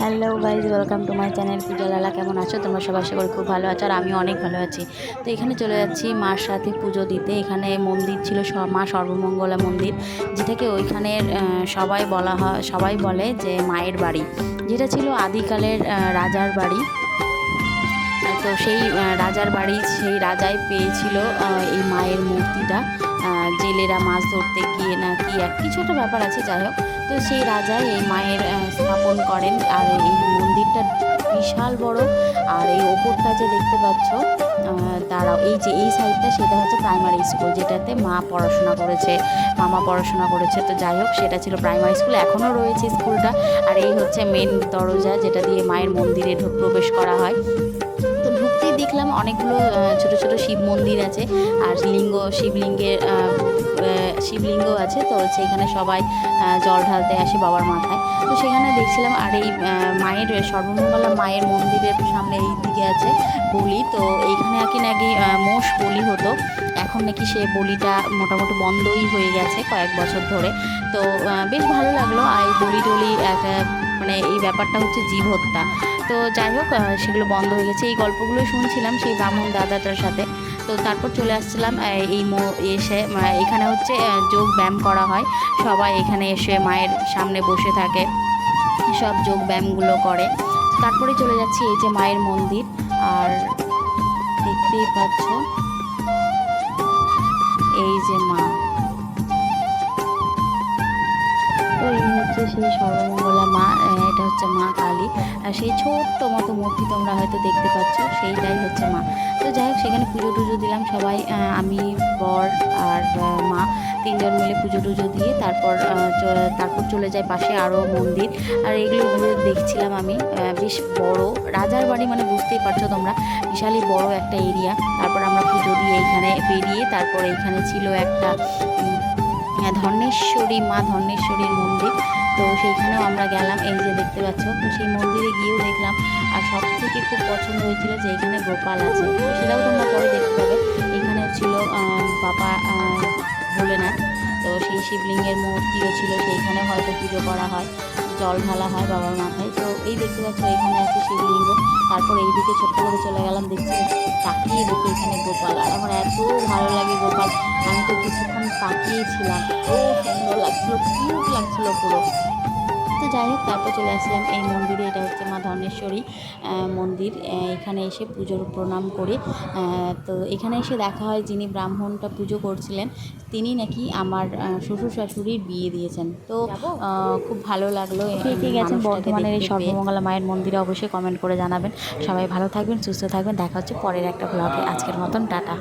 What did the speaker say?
Hello guys welcome to my channel Pujalala কেমন আছো? তোমরা সবাই আশা করি খুব ভালো আছো আর আমি অনেক ভালো আছি। তো এখানে চলে যাচ্ছি মার সাথে পুজো দিতে। এখানে মন্দির ছিল মা সর্বমঙ্গলা মন্দির, যেটাকে ওইখানের সবাই বলা হয় সবাই বলে যে মায়ের বাড়ি। যেটা ছিল আদিকালের রাজার বাড়ি। তো সেই রাজার বাড়ি সেই রাজাই পেয়েছিল এই মায়ের মূর্তিটা। জেলেরা মাছ ধরতে গিয়ে না কি এক, কিছু একটা ব্যাপার আছে, যাই হোক। তো সেই রাজাই এই মায়ের স্থাপন করেন আর এই মন্দিরটা বিশাল বড়। আর এই ওপরটা যে দেখতে পাচ্ছ দাঁড়াও এই যে এই সাইডটা সেটা হচ্ছে প্রাইমারি স্কুল যেটাতে মা পড়াশোনা করেছে, মামা পড়াশোনা করেছে। তো যাই হোক, সেটা ছিল প্রাইমারি স্কুল এখনও রয়েছে স্কুলটা আর এই হচ্ছে মেন দরজা, যেটা দিয়ে মায়ের মন্দিরে প্রবেশ করা হয়। দেখলাম অনেকগুলো ছোট ছোট শিব মন্দির আছে আর লিঙ্গ, শিবলিঙ্গের শিবলিঙ্গ আছে। তো সেখানে সবাই জল ঢালতে আসে বাবার মাথায়। তো সেখানে দেখছিলাম আর এই মায়ের, সর্বমঙ্গলা মায়ের মন্দিরের সামনে এই দিকে আছে বলি। তো এইখানে নাকি নাকি মোষ বলি হতো। এখন নাকি সে বলিটা মোটামুটি বন্ধই হয়ে গেছে কয়েক বছর ধরে। তো বেশ ভালো লাগল। আর এই বলি টলি একটা মানে এই ব্যাপারটা হচ্ছে জীব হত্যা। তো যাই হোক সেগুলো বন্ধ হয়ে গেছে। এই গল্পগুলো শুনছিলাম সেই ব্রাহ্মণ দাদাটার সাথে। তো তারপর চলে আসছিলাম এই মো, এসে এখানে হচ্ছে যোগ ব্যায়াম করা হয়। সবাই এখানে এসে মায়ের সামনে বসে থাকে। সব যোগ ব্যায়ামগুলো করে। তারপরে চলে যাচ্ছি এই যে মায়ের মন্দির। আর দেখতেই পাচ্ছ, এই যে মা। এই হচ্ছে সেই এটা হচ্ছে মা কালী। আর সেই ছোট্ট মতো মূর্তি তোমরা হয়তো দেখতে পাচ্ছ, সেইটাই হচ্ছে মা। তো যাই হোক, সেখানে পুজো টুজো দিলাম সবাই আমি, বর আর মা তিনজন মিলে পুজো টুজো দিয়ে তারপর তারপর চলে যায় পাশে আরও মন্দির। আর এগুলো ঘুরে দেখছিলাম আমি বেশ বড়। রাজার বাড়ি মানে বুঝতেই পারছ তোমরা, বিশালই বড় একটা এরিয়া। তারপর আমরা পুজো দিয়ে এইখানে বেরিয়ে তারপর এইখানে ছিল একটা ধর্ণেশ্বরী মা ধর্ণেশ্বরীর মন্দির। তো সেইখানেও আমরা গেলাম। এই যে দেখতে পাচ্ছ, তো সেই মন্দিরে গিয়েও দেখলাম। আর সব থেকে খুব পছন্দ হয়েছিল যে এখানে গোপাল আছে। সেটাও তোমরা পরে দেখতে পাবে। এখানে ছিল বাবা ভোলেনাথ। তো সেই শিবলিঙ্গের মূর্তিও ছিল। সেইখানে হয়তো পুজো করা হয়, জল ঢালা হয় বাবার মাথায়। তো এই দেখতে পাচ্ছ, এখানে আছে শিবলিঙ্গ। তারপর এইদিকে ছোট্ট করে চলে গেলাম, দেখছি, তাকিয়ে দেখি এখানে গোপাল। আর আমার এত ভালো লাগে গোপাল। তাকিয়েছিলাম ও সুন্দর লাগছিল কিউট লাগছিল পুরো। তো যাই হোক তারপর চলে আসলাম এই মন্দিরে। এটা হচ্ছে মা ধনেশ্বরী আহ, মন্দির। এখানে এসে পুজোর প্রণাম করে। তো এখানে এসে দেখা হয় যিনি ব্রাহ্মণটা পুজো করছিলেন তিনি নাকি আমার শ্বশুর শাশুড়ির বিয়ে দিয়েছেন। তো খুব ভালো লাগল কে গেছেন বর্ধমানের এই সর্বমঙ্গলা মায়ের মন্দিরে অবশ্যই কমেন্ট করে জানাবেন। সবাই ভালো থাকবেন সুস্থ থাকবেন। দেখা হচ্ছে পরের একটা ব্লগে আজকের মতন টাটা।